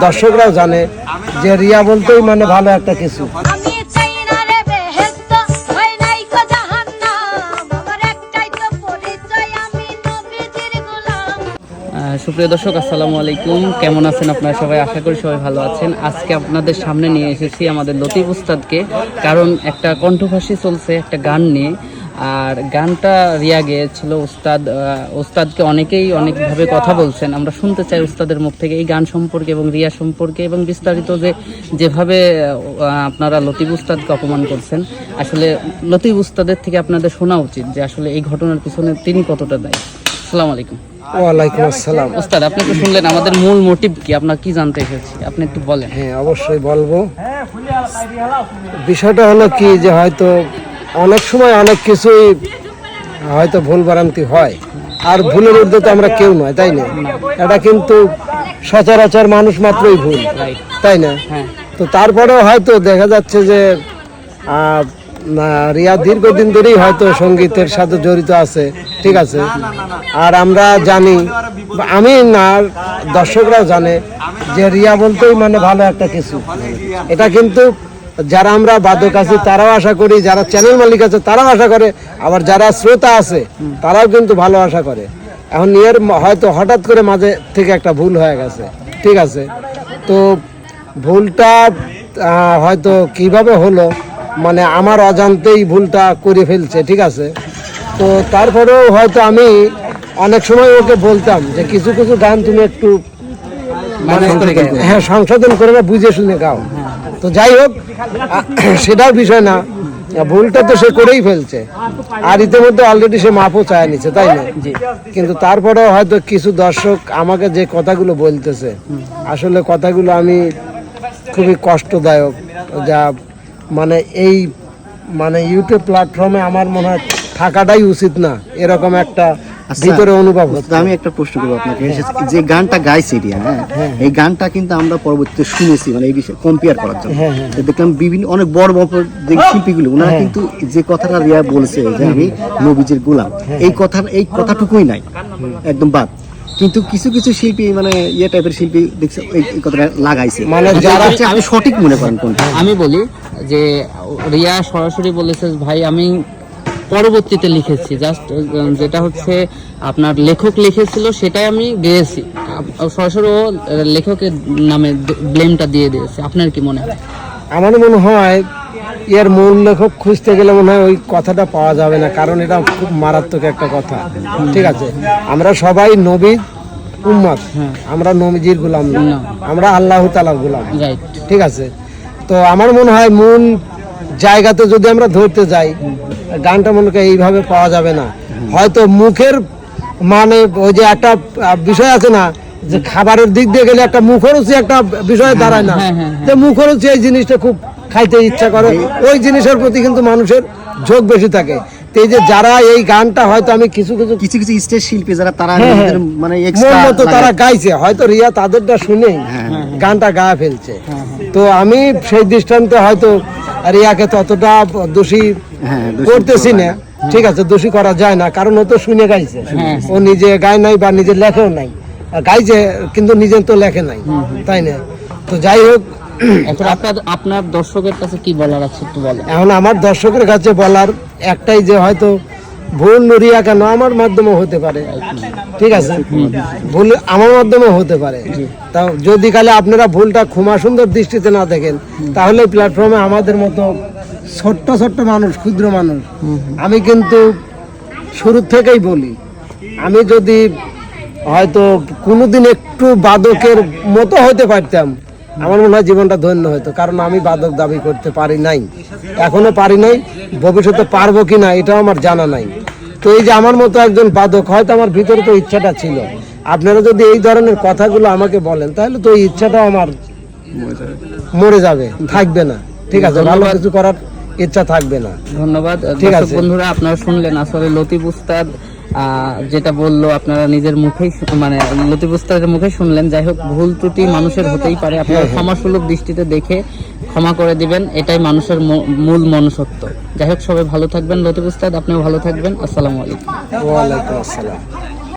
দর্শকরাও জানে যে রিয়া বলতেই মানে ভালো একটা কিছু। আমি চাই না রে বেহেশত হয় নাই কো জাহান্নাম। আমার একটাই তো পরিচয় আমি নবীজির গোলাম। আহ, সুপ্রিয় দর্শক আসসালামু আলাইকুম। কেমন আছেন আপনারা সবাই? আশা করি সবাই ভালো আছেন। আজকে আপনাদের সামনে নিয়ে এসেছি আমাদের লতিফ উস্তাদকে। কারণ একটা কণ্ঠভাষী চলছে একটা গান নিয়ে। আর গানটা রিয়া গেয়েছিল উস্তাদ আহ, উস্তাদকে অনেকেই অনেকভাবে কথা বলছেন। আমরা শুনতে চাই উস্তাদের মুখ থেকে এই গান সম্পর্কে এবং রিয়া সম্পর্কে এবং বিস্তারিত যে যেভাবে আপনারা লতিফ উস্তাদকে অপমান করছেন। আসলে লতিফ উস্তাদের থেকে আপনাদের শোনা উচিত যে আসলে এই ঘটনার পিছনে তিনি কতটা দায়ী। আসসালামু আলাইকুম। ওয়ালাইকুম আসসালাম। ওস্তাদ আপনি তো শুনলেন আমাদের মূল মোটিভ কি? আপনার কি জানতে এসেছি? আপনি একটু বলেন। হ্যাঁ অবশ্যই বলব। বিষয়টা হলো কি যে হয়তো অনেক সময় অনেক কিছুই, হয়তো ভুল ভ্রান্তি হয়। আর ভুলের ঊর্ধ্বে তো আমরা কেউ নয়, তাই না? এটা কিন্তু সচরাচর মানুষ মাত্রই ভুল, তাই না? তো তারপরেও হয়তো দেখা যাচ্ছে যে রিয়া দীর্ঘদিন ধরেই হয়তো সঙ্গীতের সাথে জড়িত আছে, ঠিক আছে? আর আমরা জানি, আমি না, দর্শকরাও জানে যে রিয়া বলতেই মানে ভালো একটা কিছু। এটা কিন্তু যারা আমরা বাদক আছি তারাও আশা করি যারা চ্যানেল মালিক আছে তারাও আশা করে। আবার যারা শ্রোতা আছে তারাও কিন্তু ভালো আশা করে। এখন ইয়ের হয়তো হঠাৎ করে মাঝে থেকে একটা ভুল হয়ে গেছে। ঠিক আছে? তো ভুলটা হয়তো কীভাবে হলো মানে আমার অজান্তেই ভুলটা করে ফেলছে ঠিক আছে? তো তারপরেও হয়তো আমি অনেক সময় ওকে বলতাম যে কিছু কিছু গান তুমি একটু মানে হ্যাঁ সংশোধন করে বুঝে শুনে গাও। তো যাই হোক সেটাও বিষয় না। ভুলটা তো সে করেই ফেলছে। আর ইতিমধ্যে অলরেডি সে মাপও চায় নিচ্ছে তাই না? কিন্তু তারপরেও হয়তো কিছু দর্শক আমাকে যে কথাগুলো বলতেছে আসলে কথাগুলো আমি খুবই কষ্টদায়ক। যা মানে এই মানে ইউটিউব প্ল্যাটফর্মে আমার মনে হয় থাকাটাই উচিত না এরকম একটা ভিতরে অনুভব হচ্ছে। আমি একটা প্রশ্ন করব আপনাকে। যে গানটা গাইছে রিয়া হ্যাঁ? এই গানটা কিন্তু আমরা পরবর্তীতে শুনেছি মানে এই বিষয়ে কম্পেয়ার করার জন্য। হ্যাঁ, হ্যাঁ। দেখলাম বিভিন্ন অনেক বড় বড় যে শিল্পীগুলো ওনারা কিন্তু যে কথাটা রিয়া বলছে যে আমি নবীজির গোলাম এই কথা এই কথাটুকুই নাই একদম বাদ। কিন্তু কিছু কিছু শিল্পী মানে ইয়ে টাইপের শিল্পী দেখছে এই কথাটা লাগাইছে। মানে যারা আপনি সঠিক মনে করেন কোনটা? আমি বলি যে রিয়া সরাসরি বলেছে ভাই আমি পরবর্তীতে লিখেছি। জাস্ট যেটা হচ্ছে আপনার লেখক লিখেছিল সেটাই আমি গেয়েছি সরাসরি ও লেখকের নামে ব্লেমটা দিয়ে দিয়েছে। আপনার কি মনে হয়? আমার মনে হয় এর মূল লেখক খুঁজতে গেলে মনে হয় ওই কথাটা পাওয়া যাবে না কারণ এটা খুব মারাত্মক একটা কথা। ঠিক আছে? আমরা সবাই নবীর উম্মত। আমরা নবীজির গোলাম আমরা আল্লাহ তালার গোলাম। ঠিক আছে? তো আমার মনে হয় মূল জায়গাতে যদি আমরা ধরতে যাই গানটা মনে করি এইভাবে পাওয়া যাবে না। হয়তো মুখের মানে ওই যে একটা বিষয় আছে না যে খাবারের দিক দিয়ে গেলে একটা মুখরোচি একটা বিষয় দাঁড়ায় না। হ্যাঁ, হ্যাঁ, যে মুখরোচি এই জিনিসটা খুব খাইতে ইচ্ছা করে ওই জিনিসের প্রতি কিন্তু মানুষের ঝোঁক বেশি থাকে। এই যে যারা এই গানটা হয়তো আমি কিছু কিছু কিছু কিছু স্টেজ শিল্পী যারা তারা হ্যাঁ, হ্যাঁ। মানে মতো তারা গাইছে। হয়তো রিয়া তাদেরটা শুনেই হ্যাঁ, গানটা গায়ে ফেলছে। তো আমি সেই দৃষ্টান্তে হয়তো রিয়াকে ততটা দোষী হ্যাঁ, দোষী করতেছি না। ঠিক আছে দোষী করা যায় না কারণ ও তো শুনে গাইছে। ও নিজে গায় নাই বা নিজে লেখেও নাই। গাইছে কিন্তু নিজে তো লেখে নাই তাই না? তো যাই হোক এখন আপনার আপনার দর্শকের কাছে কি বলার আছে একটু বলেন। এখন আমার দর্শকের কাছে বলার একটাই যে হয়তো ভুল রিয়া কেন? আমার মাধ্যমে হতে পারে। ঠিক আছে? ভুল আমার মাধ্যমে হতে পারে। তা যদি কালে আপনারা ভুলটা ক্ষমা সুন্দর দৃষ্টিতে না দেখেন তাহলে প্ল্যাটফর্মে আমাদের মতো ছোট্ট ছোট্ট মানুষ ক্ষুদ্র মানুষ আমি কিন্তু শুরু থেকেই বলি আমি যদি হয়তো কোনোদিন একটু বাদকের মতো হতে পারতাম আমার মনে হয় জীবনটা ধন্য হতো কারণ আমি বাদক দাবি করতে পারি নাই। এখনও পারি নাই ভবিষ্যতে পারব কি না এটাও আমার জানা নাই। তো এই যে আমার মতো একজন বাদক হয়তো আমার ভিতরে তো ইচ্ছাটা ছিল। আপনারা যদি এই ধরনের কথাগুলো আমাকে বলেন তাহলে তো এই ইচ্ছাটাও আমার মরে যাবে থাকবে না। ঠিক আছে ভালো কিছু করার ইচ্ছা থাকবে না। ধন্যবাদ। ঠিক আছে। বন্ধুরা আপনারা শুনলেন আসলে লতিফ উস্তাদ যেটা বলল আপনারা নিজের মুখেই মানে লতিফ উস্তাদের মুখে শুনলেন। যাই হোক ভুল ত্রুটি মানুষের হতেই পারে। আপনারা ক্ষমাসুলভ দৃষ্টিতে দেখে ক্ষমা করে দিবেন। এটাই মানুষের মূল মনুষ্যত্ব। যাই হোক সবাই ভালো থাকবেন। লতিফ উস্তাদ আপনিও ভালো থাকবেন। আসসালামু আলাইকুম। ওয়ালাইকুম আসসালাম।